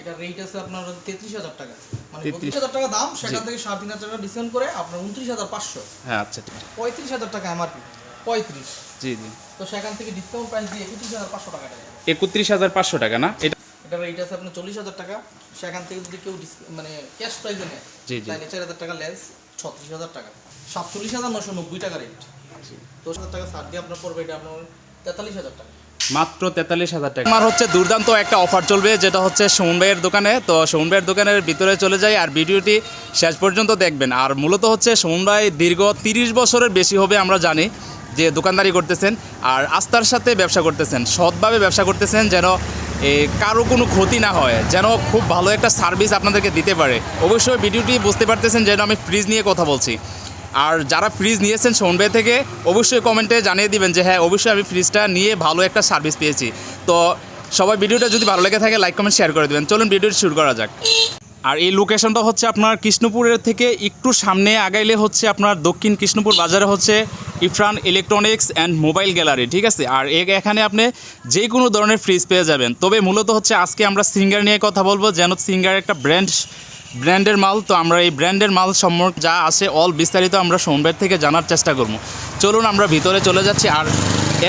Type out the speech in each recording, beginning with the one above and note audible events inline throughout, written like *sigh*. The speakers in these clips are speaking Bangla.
এটা রেট আছে আপনার তেত্রিশ হাজার টাকা। মানে বত্রিশ হাজার টাকা দাম সেখান থেকে সাড়ে তিন হাজার টাকা ডিসকাউন্ট করে আপনার উনত্রিশ হাজার পাঁচশো। হ্যাঁ আচ্ছা পঁয়ত্রিশ হাজার টাকা এমআরপি পঁয়ত্রিশ। জি জি। তো সেখান থেকে ডিসকাউন্ট প্রাইস দিয়ে একত্রিশ হাজার পাঁচশো টাকা একত্রিশ হাজার পাঁচশো টাকা না? এটা এটা রেট আছে আপনার চল্লিশ হাজার টাকা। সেখান থেকে যদি কেউ মানে ক্যাশ প্রাইসে নেয় জি, জি। তাহলে চার হাজার টাকা লেস ছত্রিশ হাজার টাকা। সাতচল্লিশ হাজার নশো নব্বই টাকা রেট দশ হাজার টাকা ছাড় দিয়ে আপনার পড়বে এটা আপনার তেতাল্লিশ হাজার টাকা। মাত্র তেতাল্লিশ হাজার টাকা। আমার হচ্ছে দুর্দান্ত একটা অফার চলবে, যেটা হচ্ছে সুমন ভাইয়ের দোকানে। তো সুমন ভাইয়ের দোকানের ভিতরে চলে যাই আর ভিডিওটি শেষ পর্যন্ত দেখবেন। আর মূলত হচ্ছে সুমন ভাই দীর্ঘ তিরিশ বছরের বেশি হবে আমরা জানি যে দোকানদারি করতেছেন আর আস্থার সাথে ব্যবসা করতেছেন, সৎভাবে ব্যবসা করতেছেন যেন কারও কোনো ক্ষতি না হয়, যেন খুব ভালো একটা সার্ভিস আপনাদেরকে দিতে পারে। অবশ্যই ভিডিওটি বুঝতে পারতেছেন যেন আমি ফ্রিজ নিয়ে কথা বলছি। আর যারা ফ্রিজ নিয়েছেন সোনবে থেকে অবশ্যই কমেন্টে জানিয়ে দিবেন যে হ্যাঁ অবশ্যই আমি ফ্রিজটা নিয়ে ভালো একটা সার্ভিস পেয়েছি। তো সবাই ভিডিওটা যদি ভালো লেগে থাকে লাইক কমেন্ট শেয়ার করে দেবেন। চলুন ভিডিওটি শুরু করা যাক। আর এই লোকেশনটা হচ্ছে আপনার কৃষ্ণপুরের থেকে একটু সামনে আগাইলে হচ্ছে আপনার দক্ষিণ কৃষ্ণপুর বাজারে হচ্ছে Ifran electronics and mobile gallery ঠিক আছে? আর এখানে আপনি যে কোনো ধরনের ফ্রিজ পেয়ে যাবেন। তবে মূলত হচ্ছে আজকে আমরা সিঙ্গার নিয়ে কথা বলব, যেন সিঙ্গার একটা ব্র্যান্ড ব্র্যান্ডের মাল তো আমরা এই ব্র্যান্ডের মাল সম্পর্কে যা আছে অল বিস্তারিত আমরা সোমবার থেকে জানার চেষ্টা করব। চলুন আমরা ভিতরে চলে যাচ্ছি আর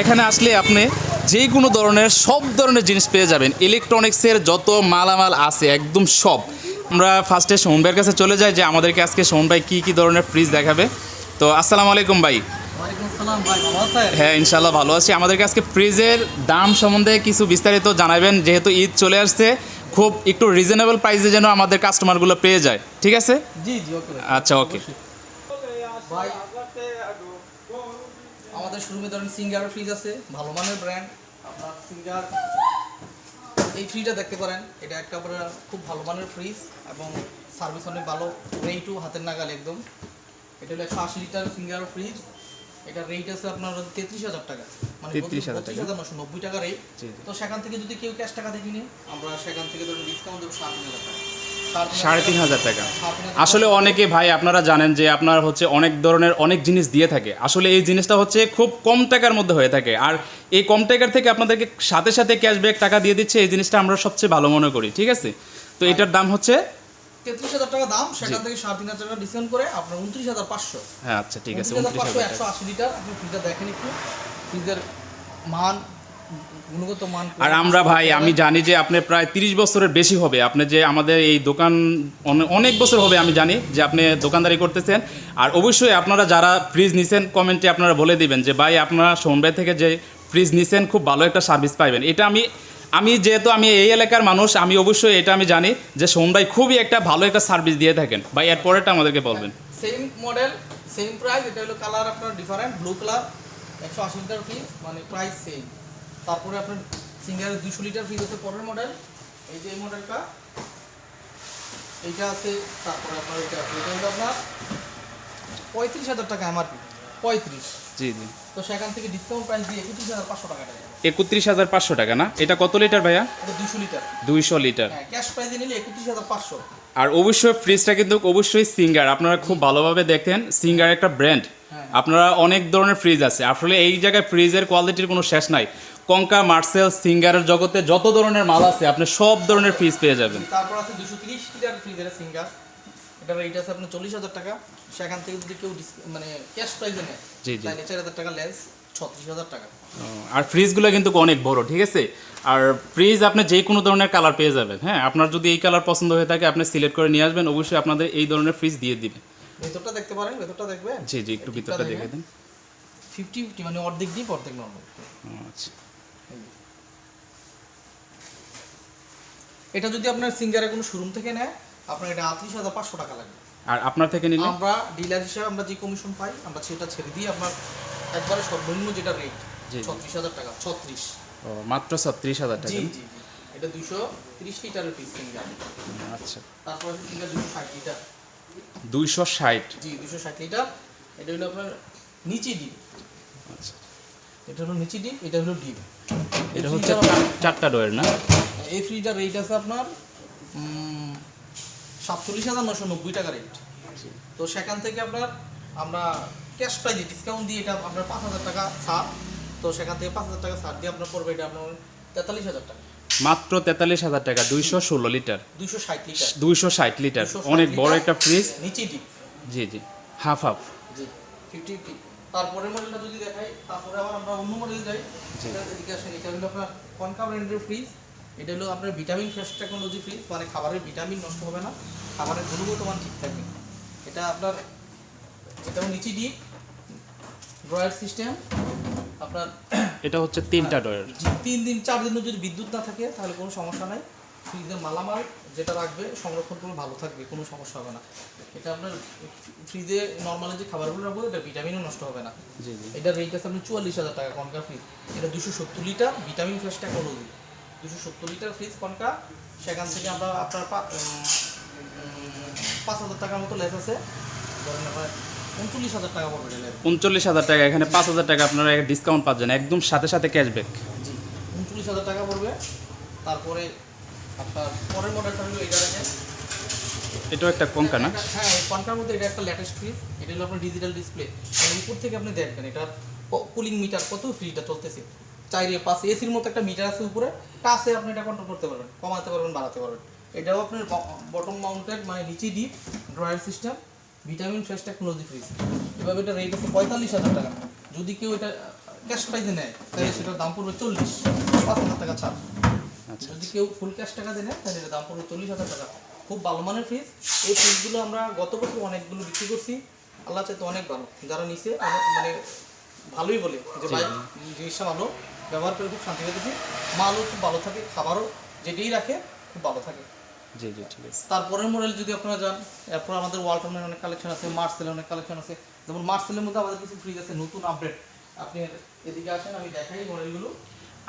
এখানে আসলে আপনি যে কোনো ধরনের সব ধরনের জিনিস পেয়ে যাবেন। ইলেকট্রনিক্সের যত মালামাল আছে একদম সব। আমরা ফার্স্টে সোমবার কাছে চলে যাই যে আমাদেরকে আজকে সোমন ভাই কী কী ধরনের ফ্রিজ দেখাবে। তো আসসালামু আলাইকুম ভাই। হ্যাঁ ইনশাল্লাহ ভালো আছি। আমাদেরকে আজকে ফ্রিজের দাম সম্বন্ধে কিছু বিস্তারিত জানাবেন যেহেতু ঈদ চলে আসছে। খুব একটু রিজনেবল প্রাইসে যেন আমাদের কাস্টমারগুলো পেয়ে যায়। ঠিক আছে? জি জি ওকে আচ্ছা ওকে ভাই আমাদের শোরুমে ধরেন সিঙ্গার ফ্রিজ আছে ভালো মানের ব্র্যান্ড আপনার সিঙ্গার এই ফ্রিজটা দেখতে পারেন এটা একটা আপনার খুব ভালো মানের ফ্রিজ এবং সার্ভিস অনেক ভালো রেটও হাতের নাগাল একদম। এটা হলো একশো আশি লিটার সিঙ্গার ফ্রিজ এটা রেট আছে আপনার তেত্রিশ হাজার টাকা। মানে 33,000 বত্রিশ হাজার নশো নব্বই টাকা রেট। তো সেখান থেকে যদি কেউ ক্যাশ টাকা দেখি নিই আমরা সেখান থেকে ধরুন ডিসকাউন্ট দেবো সাড়ে তিন হাজার টাকা। সাড়ে তিন হাজার টাকা। হাজার আসলে অনেকে ভাই আপনারা জানেন যে আপনার হচ্ছে অনেক ধরনের অনেক জিনিস দিয়ে থাকে। আসলে এই জিনিসটা হচ্ছে খুব কম টাকার মধ্যে হয়ে থাকে। আর এই কম টাকার থেকে আপনাদেরকে সাথে সাথে ক্যাশব্যাক টাকা দিয়ে দিচ্ছে এই জিনিসটা আমরা সবচেয়ে ভালো মনে করি ঠিক আছে? তো এটার দাম হচ্ছে তেত্রিশ হাজার টাকা দাম সেখান থেকে সাড়ে তিন হাজার টাকা ডিসকাউন্ট করে আপনার উনত্রিশ হাজার পাঁচশো। হ্যাঁ আচ্ছা ঠিক আছে উনত্রিশ হাজার একশো আশি লিটার আপনি ফ্রিজটা দেখেন একটু। ফ্রিজের মান গুণগত মান আর আমরা ভাই আমি জানি যে আপনি প্রায় তিরিশ বছরের বেশি হবে। আপনি যে আমাদের এই দোকান অনেক বছর হবে আমি জানি যে আপনি দোকানদারি করতেছেন। আর অবশ্যই আপনারা যারা ফ্রিজ নিছেন কমেন্টে আপনারা বলে দিবেন যে ভাই আপনারা সোনবাই থেকে যে ফ্রিজ নিছেন খুব ভালো একটা সার্ভিস পাইবেন। এটা আমি আমি যেহেতু আমি এই এলাকার মানুষ, আমি অবশ্যই এটা আমি জানি যে সোনবাই খুবই একটা ভালো একটা সার্ভিস দিয়ে থাকেন। ভাই, এর পরেরটা আমাদেরকে বলবেন। সেম মডেল সেম প্রাইস এটা হলো কালার আপনার ডিফারেন্ট ব্লু কালার একশো আশি ফ্রিজ মানে প্রাইস সেম তারপরে আপনার সিঙ্গারের দুশো লিটার ফ্রিজ আছে পরের মডেল এই যে এই মডেলটা এইটা আছে, তারপরে আপনার এটা এটা হলো আপনার পঁয়ত্রিশ হাজার টাকা এমআরপি পঁয়ত্রিশ। জি জি। তো সেখান থেকে ডিসকাউন্ট প্রাইস দিয়ে একত্রিশ হাজার পাঁচশো টাকা একত্রিশ হাজার পাঁচশো টাকা না? এটা কত লিটার ভাইয়া? দুশো লিটার। দুইশো লিটার। হ্যাঁ ক্যাশ প্রাইসে নিলে একত্রিশ হাজার পাঁচশো। আর অবশ্যই ফ্রিজটা কিন্তু অবশ্যই সিঙ্গার আপনারা খুব ভালোভাবে দেখেন সিঙ্গার একটা ব্র্যান্ড। আপনারা অনেক ধরনের ফ্রিজ আছে। আসলে এই জায়গায় ফ্রিজের কোয়ালিটির কোনো শেষ নাই। কঙ্কা মার্সেল সিঙ্গারের জগতে যত ধরনের মাল আছে আপনি সব ধরনের ফ্রিজ পেয়ে যাবেন। তারপর আছে দুশো তিরিশ লিটার ফ্রিজের সিঙ্গার এটা রেট আছে আপনার চল্লিশ হাজার টাকা। সেখান থেকে যদি কেউ মানে ক্যাশ প্রাইসে নেয় জি, জি। তাহলে চার হাজার টাকা লেস ছত্রিশ হাজার টাকা। আর ফ্রিজগুলো কিন্তু অনেক বড় ঠিক আছে? আর ফ্রিজ আপনি যে কোনো ধরনের কালার পেয়ে যাবেন হ্যাঁ? আপনার যদি এই কালার পছন্দ হয়ে থাকে আপনি সিলেক্ট করে নিয়ে আসবেন অবশ্যই আপনাদের এই ধরনের ফ্রিজ দিয়ে দিবে। ভেতরটা দেখতে পারেন ভেতরটা দেখবেন? জি জি একটু ভিতরটা দেখে দেন। ফিফটি ফিফটি মানে অর্ধেক ডিপ অর্ধেক নর্মাল আচ্ছা। এটা যদি আপনার সিঙ্গারে কোনো শোরুম থেকে নেয় আপনার এটা আটত্রিশ হাজার পাঁচশো টাকা লাগবে। আর আপনার থেকে নিলে? আমরা ডিলার হিসেবে আমরা যে কমিশন পাই আমরা সেটা ছেড়ে দিই আপনার একবারে সর্বনিম্ন যেটা রেট জি। ছত্রিশ হাজার টাকা ছত্রিশ। ও, মাত্র ছত্রিশ হাজার টাকা। জি জি এটা দুশো তিরিশ লিটারের পিস সিঙ্গার আচ্ছা। তারপর সিঙ্গার দুশো ষাট লিটার। দুইশো ষাট? জি দুশো ষাট লিটার। এটা হলো আপনার নিচে ডিপ আচ্ছা। এটা হলো নিচে ডিপ এটা হলো ডিপ এটা হচ্ছে চার- চারটা ডোয়ের না? এই ফ্রিজটার রেট আছে আপনার সাতচল্লিশ হাজার নশো নব্বই টাকা রেট তো সেখান থেকে আপনার আমরা ক্যাশ প্রাইজে ডিসকাউন্ট দিয়ে এটা আপনার পাঁচ হাজার টাকা ছাড়। তো সেখান থেকে পাঁচ হাজার টাকা ছাড় দিয়ে আপনার পড়বে এটা আপনার তেতাল্লিশ হাজার টাকা। মাত্র তেতাল্লিশ হাজার টাকা দুইশো ষোলো লিটার দুশো ষাট লিটার দুইশো ষাট লিটার অনেক বড় একটা ফ্রিজ নিচে ডিপ জি জি। হাফ হাফ জি ফিফটি ফিফটি তারপরের মডেলটা যদি দেখাই তারপরে আবার আমরা অন্য মডেল যাই এদিকে আসেন এটা হলো আপনার কনকা ব্র্যান্ডের ফ্রিজ এটা হলো আপনার ভিটামিন ফ্রেশ টেকনোলজি ফ্রিজ মানে খাবারের ভিটামিন নষ্ট হবে না খাবারের গুণগত মান ঠিক থাকবে। এটা আপনার এটাও নিচে ডিপ ড্রয়ার সিস্টেম আপনার *coughs* এটা হচ্ছে তিনটা ড্রয়ার তিন দিন চার দিনও যদি বিদ্যুৎ না থাকে তাহলে কোনো সমস্যা নাই। ফ্রিজের মালামাল যেটা রাখবে সংরক্ষণ করে ভালো থাকবে কোনো সমস্যা হবে না। এটা আপনার ফ্রিজে নর্মালি যে খাবারগুলো রাখব এটা ভিটামিনও নষ্ট হবে না। জি জি। এটা রেট আছে আপনি চুয়াল্লিশ হাজার টাকা কনকা ফ্রিজ এটা দুশো সত্তর লিটার ভিটামিন ফ্রেশ টেকনোলজি দুশো সত্তর লিটার ফ্রিজ কনকা। সেখান থেকে আমরা আপনার পাঁচ হাজার টাকার মতো লেস আছে। ধরেন আপনার উনচল্লিশ হাজার টাকা পড়বে লেস উনচল্লিশ হাজার টাকা এখানে পাঁচ হাজার টাকা আপনারা ডিসকাউন্ট পাচ্ছেন একদম সাথে সাথে ক্যাশব্যাক জি উনচল্লিশ হাজার টাকা পড়বে। তারপরে আপনার পরের মডেলটা হলো এটা দেখেন। এটাও একটা কঙ্কা না? হ্যাঁ এই পানকার মধ্যে এটা একটা লেটেস্ট ফ্রিজ এটা হলো আপনার ডিজিটাল ডিসপ্লে মানে উপর থেকে আপনি দেখবেন এটা কুলিং মিটার কত ফ্রিজটা চলতেছে। চাইরে পাশে এসির মতো একটা মিটার আছে উপরে টাচে আপনি এটা কন্ট্রোল করতে পারবেন কমাতে পারবেন বাড়াতে পারবেন। এটাও আপনার বটম মাউন্টেড মানে নিচে deep drawer system vitamin fresh technology fridge এভাবে এটা রেট আছে পঁয়তাল্লিশ হাজার টাকা। যদি কেউ এটা ক্যাশ প্রাইসে নেয় তাহলে সেটার দাম পড়বে চল্লিশ পাঁচ হাজার টাকা ছাড়। আচ্ছা যদি কেউ ফুল ক্যাশ টাকা দেয় তাহলে এর দাম পড়বে চল্লিশ হাজার টাকা। খুব ভালো মানের ফ্রিজ এই ফ্রিজগুলো আমরা গত বছর অনেকগুলো বিক্রি করছি। আল্লাহ চাইতে অনেক ভালো। যারা অনেক মানে ভালোই বলে যে ভাই জিনিসটা ভালো। ব্যবহার করে খুব শান্তি পেতেছি। মালও খুব ভালো থাকে খাবারও যেটাই রাখে খুব ভালো থাকে। জি জি ঠিক আছে। তারপরের মডেল যদি আপনারা যান এরপর আমাদের ওয়ালটনের অনেক কালেকশন আছে মার্সেলের অনেক কালেকশন আছে। যেমন মার্সেলের মধ্যে আমাদের কিছু ফ্রিজ আছে নতুন আপডেট আপনি এদিকে আসেন আমি দেখাই মডেলগুলো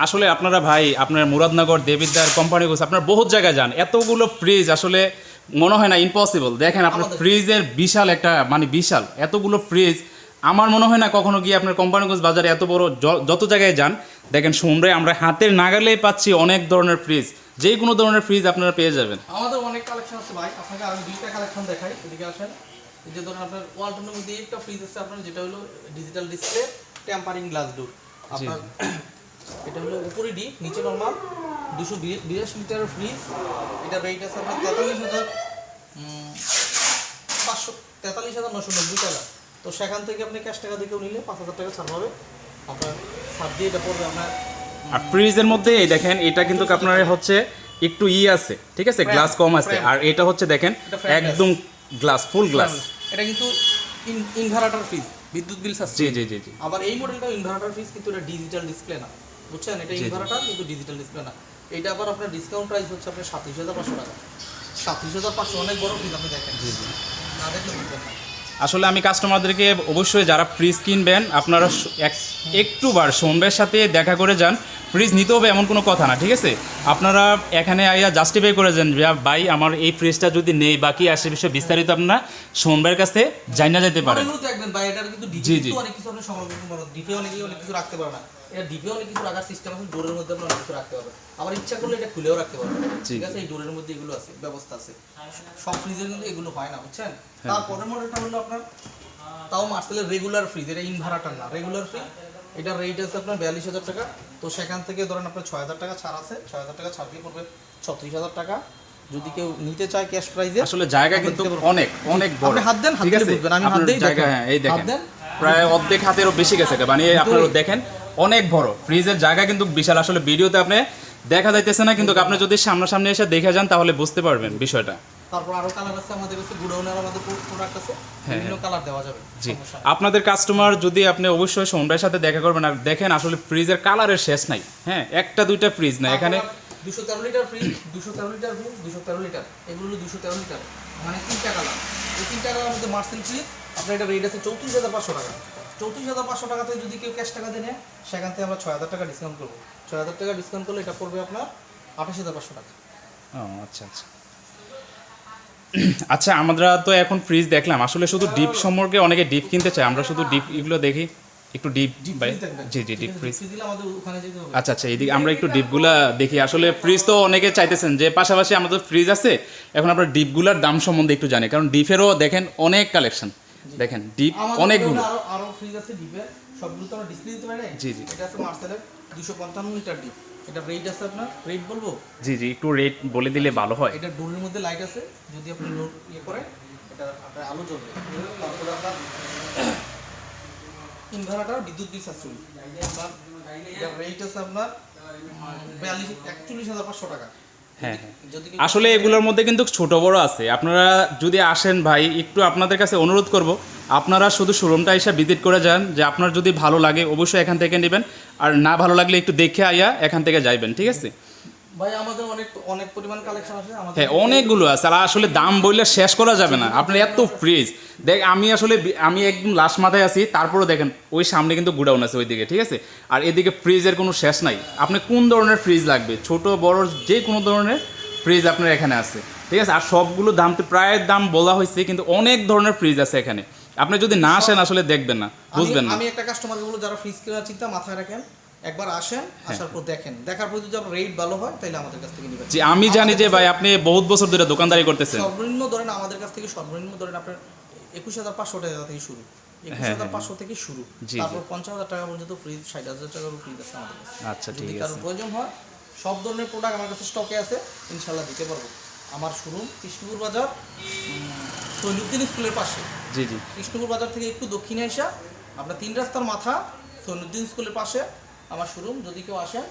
আসলে আপনারা ভাই আপনার মুরাদনগর দেবিদ্দার কোম্পানি গোস আপনার বহুত জায়গায় যান। এতগুলো ফ্রিজ আসলে মনে হয় না ইম্পসিবল দেখেন আপনার ফ্রিজের বিশাল একটা মানে বিশাল এতগুলো ফ্রিজ আমার মনে হয় না কখনো গিয়ে আপনার কোম্পানিগঞ্জ বাজারে এত বড় যত জায়গায় যান দেখেন সোমরাই আমরা হাতের নাগালেই পাচ্ছি অনেক ধরনের ফ্রিজ যে কোনো ধরনের ফ্রিজ আপনারা পেয়ে যাবেন। আমাদের অনেক কালেকশন আছে ভাই আপনাকে আরও দুইটা কালেকশন দেখাই এদিকে আসেন। এই যে ধরুন আপনার ওয়ালটনের মধ্যে একটা ফ্রিজ আছে আপনার যেটা হলো digital display tempering glass door আপনার *clears throat* এটা হলো উপরে ডি নিচে নর্মাল দুশো বিরাশি লিটারের ফ্রিজ এটা রেট আছে আপনার তেতাল্লিশ হাজার পাঁচশো তেতাল্লিশ হাজার নশো নব্বই টাকা। তো সেখান থেকে আপনি ক্যাশ টাকা দিকেও নিলে পাঁচ হাজার টাকা ছাড় পাবে। আর ফ্রিজের মধ্যে এই দেখেন এটা কিন্তু আপনার হচ্ছে একটু ই আছে ঠিক আছে? গ্লাস কম আছে। আর এটা হচ্ছে দেখেন একদম গ্লাস ফুল গ্লাস। এটা কিন্তু ইনভার্টার ফ্রিজ বিদ্যুৎ বিল সাশ্রয়। জি জি জি আবার এই মডেলটা ইনভার্টার ফ্রিজ কিন্তু এটা ডিজিটাল ডিসপ্লে না। বুঝছেন? এটা। ইনভার্টার কিন্তু ডিজিটাল ডিসপ্লে না। এটা আবার আপনার ডিসকাউন্ট প্রাইস হচ্ছে আপনার সাতত্রিশ হাজার পাঁচশো টাকা। সাতত্রিশ হাজার পাঁচশো অনেক বড় ফ্রিজ আপনি দেখেন। জি জি। না দেখলে বুঝবেন না। আসলে আমি কাস্টমারদেরকে অবশ্যই যারা ফ্রিজ কিনবেন আপনারা একটুবার এক একটু বার সোমবার সাথে দেখা করে যান। ফ্রিজ নিতে হবে এমন কোনো কথা না ঠিক আছে? আপনারা এখানে আইয়া জাস্টিফাই করে যান ভাই আমার এই ফ্রিজটা যদি নেই বাকি আসে বিষয়ে বিস্তারিত আপনারা সোমবার কাছে জানা যেতে পারেন। জি, জি। এটা ডিপে অনেক কিছু রাখার সিস্টেম আছে ডোরের মধ্যে আপনি অনেক কিছু রাখতে পারবেন আবার ইচ্ছা করলে এটা খুলেও রাখতে পারবেন ঠিক আছে এই ডোরের মধ্যে এগুলো আছে ব্যবস্থা আছে। সব ফ্রিজের কিন্তু এগুলো হয় না বুঝছেন? হ্যাঁ। তারপরের মডেলটা হলো আপনার তাও মার্সেলের রেগুলার ফ্রিজ এটা ইনভার্টার না রেগুলার ফ্রিজ এটা রেট আছে আপনার বিয়াল্লিশ হাজার টাকা। তো সেখান থেকে ধরেন আপনার ছয় হাজার টাকা ছাড় আছে ছয় হাজার টাকা ছাড় দিয়ে পড়বে ছত্রিশ হাজার টাকা। যদি কেউ নিতে চায় ক্যাশ প্রাইজে আসলে জায়গা কিন্তু অনেক অনেক বড়। আপনি হাত দেন, হাত আছে? বুঝবেন, আমি হাত দিয়েই জায়গা হ্যাঁ এই দেখেন। দেন। প্রায় অর্ধেক হাতেরও বেশি গেছে এটা বানিয়ে আপনারা দেখেন। অনেক বড়। ফ্রিজের জায়গা কিন্তু বিশাল। আসলে ভিডিওতে আপনি দেখা যাইতেছে না কিন্তু আপনি যদি সামনাসামনি এসে দেখে যান তাহলে বুঝতে পারবেন বিষয়টা। তারপর আরও কালার আছে আমাদের কাছে গুডাউনের আমাদের প্রোডাক্ট আছে হ্যাঁ, বিভিন্ন কালার দেওয়া যাবে জি। আপনাদের কাস্টমার যদি আপনি অবশ্যই সোমবার সাথে দেখা করবেন আর দেখেন আসলে ফ্রিজের কালারের শেষ নাই। হ্যাঁ একটা দুইটা ফ্রিজ না এখানে দুশো তেরো লিটার ফ্রিজ দুশো তেরো লিটার ফ্রিজ দুশো তেরো লিটার এগুলো হলো দুশো তেরো লিটার মানে তিনটা কালার এই তিনটা কালার মধ্যে মার্সেল ফ্রিজ আপনার এটা রেট আছে চৌত্রিশ হাজার পাঁচশো টাকা। চৌত্রিশ হাজার পাঁচশো টাকাতে যদি কেউ ক্যাশ টাকা দিয়ে নেয় সেখান থেকে আমরা ছয় হাজার টাকা ডিসকাউন্ট করব। ছয় হাজার টাকা ডিসকাউন্ট করলে এটা পড়বে আপনার আঠাশ হাজার পাঁচশো টাকা। ও আচ্ছা আচ্ছা। আচ্ছা আমরা তো এখন ফ্রিজ দেখলাম। আসলে শুধু ডিপ সম্পর্কে অনেকে ডিপ কিনতে চায়। আমরা শুধু ডিপ এগুলো দেখি। একটু ডিপ জি জি ডিপ ফ্রিজ আচ্ছা আচ্ছা এদিকে আমরা একটু ডিপগুলা দেখি। আসলে ফ্রিজ তো অনেকে চাইতেছেন যে পাশাপাশি আমাদের ফ্রিজ আছে। এখন আমরা ডিপগুলার দাম সম্বন্ধে একটু জানি। কারণ ডিপেরও দেখেন অনেক কালেকশন দেখেন ডিপ অনেকগুলো আরও ফ্রিজ আছে ডিপের সবগুলো তো আমরা ডিসপ্লে দিতে পারি। জি, জি। এটা আছে মার্সেলের দুশো পঞ্চান্ন লিটার ডিপ এটা রেট আছে আপনার? রেট বলব? জি জি একটু রেট বলে দিলে ভালো হয়। এটা ডোরের মধ্যে লাইট আছে। যদি আপনি লোড ইয়ে করে এটা আপনার আলো জ্বলবে। তারপরে আপনার ইনভার্টার বিদ্যুৎ বিল সাশ্রয়ী এটা রেট আছে আপনার বিয়াল্লিশ একচল্লিশ হাজার পাঁচশো টাকা। হ্যাঁ, আসলে এগুলোর মধ্যে কিন্তু ছোট বড় আছে। আপনারা যদি আসেন ভাই একটু আপনাদের কাছে অনুরোধ করব আপনারা শুধু শোরুমটা এসে ভিজিট করে যান যে আপনার যদি ভালো লাগে অবশ্যই এখান থেকে নেবেন। আর না ভালো লাগলে একটু দেখে আইয়া এখান থেকে যাইবেন ঠিক আছে? ভাই আমাদের অনেক অনেক পরিমাণ কালেকশন আছে আমাদের হ্যাঁ অনেকগুলো আছে। আর আসলে দাম বললে শেষ করা যাবে না। আপনার এত ফ্রিজ দেখ আমি আসলে আমি একদম লাস্ট মাথায় আছি তারপরে দেখেন ওই সামনে কিন্তু গুডাউন আছে ওইদিকে ঠিক আছে? আর এদিকে ফ্রিজের কোনো শেষ নাই। আপনি কোন ধরনের ফ্রিজ লাগবে? ছোট বড় যে কোনো ধরনের ফ্রিজ আপনার এখানে আছে ঠিক আছে? আর সবগুলো দাম তো প্রায় দাম বলা হয়েছে কিন্তু অনেক ধরনের ফ্রিজ আছে এখানে। আপনি যদি না আসেন আসলে দেখবেন না বুঝবেন না। আমি একটা কাস্টমারকে বলব যারা ফ্রিজ কেনার চিন্তা মাথায় রাখেন একবার আসেন আসার পর দেখেন। দেখার পর যদি আপনার রেট ভালো হয় তাহলে আমাদের কাছ থেকে নেবেন। জি আমি জানি যে ভাই আপনি বহুত বছর ধরে দোকানদারি করতেছেন। সর্বনিম্ন ধরেন আমাদের কাছ থেকে সর্বনিম্ন ধরেন আপনার একুশ হাজার পাঁচশো টাকা থেকে শুরু। একুশ হ্যাঁ, হাজার পাঁচশো থেকে শুরু। তারপর পঞ্চাশ হাজার টাকা পর্যন্ত ফ্রিজ ষাট হাজার টাকার ফ্রিজ আছে আমাদের কাছে। আচ্ছা যদি প্রয়োজন হয় সব ধরনের প্রোডাক্ট আমার কাছে স্টকে আছে ইনশাল্লাহ দিতে পারব। আমার শোরুম কৃষ্ণপুর বাজার সৈনুদ্দিন স্কুলের পাশে। জি জি। কৃষ্ণপুর বাজার থেকে একটু দক্ষিণে এসে আপনার তিন রাস্তার মাথা সৈনুদ্দিন স্কুলের পাশে। আমার শোরুম যদি কেউ আসেন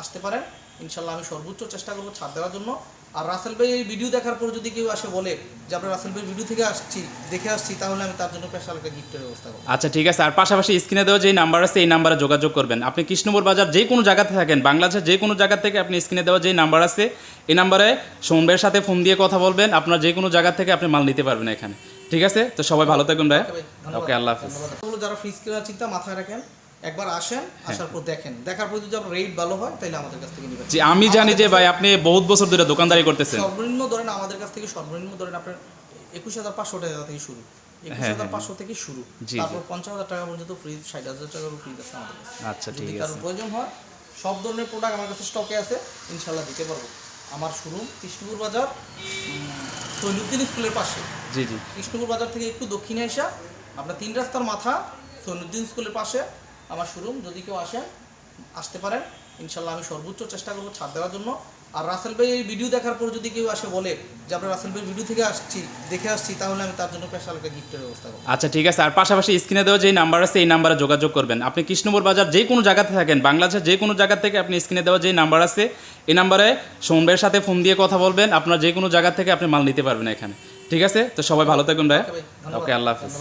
আসতে পারেন। ইনশাল্লাহ আমি সর্বোচ্চ চেষ্টা করব ছাড় দেওয়ার জন্য। আর রাসেল ভাই এই ভিডিও দেখার পর যদি কেউ আসে বলে যে আমরা রাসেল ভাই ভিডিও থেকে আসছি দেখে আসছি তাহলে আমি তার জন্য স্পেশাল একটা গিফটের ব্যবস্থা করব। আচ্ছা ঠিক আছে। আর পাশাপাশি স্ক্রিনে দেওয়া যে নাম্বার আছে এই নাম্বারে যোগাযোগ করবেন। আপনি কৃষ্ণপুর বাজার যে কোনো জায়গাতে থাকেন বাংলাদেশের যে কোনো জায়গা থেকে আপনি স্ক্রিনে দেওয়া যে নাম্বার আছে এই নাম্বারে সোমবের সাথে ফোন দিয়ে কথা বলবেন। আপনার যে কোনো জায়গা থেকে আপনি মাল নিতে পারবেন এখানে। ঠিক আছে? তো সবাই ভালো থাকবেন ভাই। ওকে আল্লাহ হাফিজ। যারা ফ্রিজ কেনার চিন্তা মাথায় রাখেন একবার আসেন আসার পর দেখেন। দেখার পর যদি আপনার রেট ভালো হয় তাহলে আমাদের কাছ থেকে নেবেন। জি আমি জানি যে ভাই আপনি বহুত বছর ধরে দোকানদারি করতেছেন। সর্বনিম্ন ধরেন আমাদের কাছ থেকে সর্বনিম্ন ধরেন আপনার একুশ হাজার পাঁচশো টাকা থেকে শুরু। একুশ হ্যাঁ, হাজার হ্যাঁ। পাঁচশো থেকে শুরু। তারপর পঞ্চাশ হাজার টাকা পর্যন্ত ফ্রিজ ষাট হাজার টাকার ফ্রিজ আছে আমাদের কাছে। আচ্ছা ঠিক প্রয়োজন হয় সব ধরনের প্রোডাক্ট আমার কাছে স্টকে আছে ইনশাল্লাহ দিতে পারব। আমার শোরুম কৃষ্ণপুর বাজার সৈনুদ্দিন স্কুলের পাশে। জি জি। কৃষ্ণপুর বাজার থেকে একটু দক্ষিণে এসে আপনার তিন রাস্তার মাথা সৈনুদ্দিন স্কুলের পাশে। আমার শোরুম যদি কেউ আসেন আসতে পারেন। ইনশাল্লাহ আমি সর্বোচ্চ চেষ্টা করব ছাড় দেওয়ার জন্য। আর রাসেল ভাই এই ভিডিও দেখার পর যদি কেউ আসে বলে যে আমরা রাসেল ভাই ভিডিও থেকে আসছি দেখে আসছি তাহলে আমি তার জন্য স্পেশাল একটা গিফটের ব্যবস্থা করব। আচ্ছা ঠিক আছে। আর পাশাপাশি স্ক্রিনে দেওয়া যে নাম্বার আছে এই নাম্বারে যোগাযোগ করবেন। আপনি কৃষ্ণপুর বাজার যে কোনো জায়গাতে থাকেন বাংলাদেশের যে কোনো জায়গা থেকে আপনি স্ক্রিনে দেওয়া যে নাম্বার আছে এই নাম্বারে সোমবের সাথে ফোন দিয়ে কথা বলবেন। আপনার যে কোনো জায়গা থেকে আপনি মাল নিতে পারবেন এখানে। ঠিক আছে? তো সবাই ভালো থাকবেন ভাই। ওকে। আল্লাহ হাফিজ।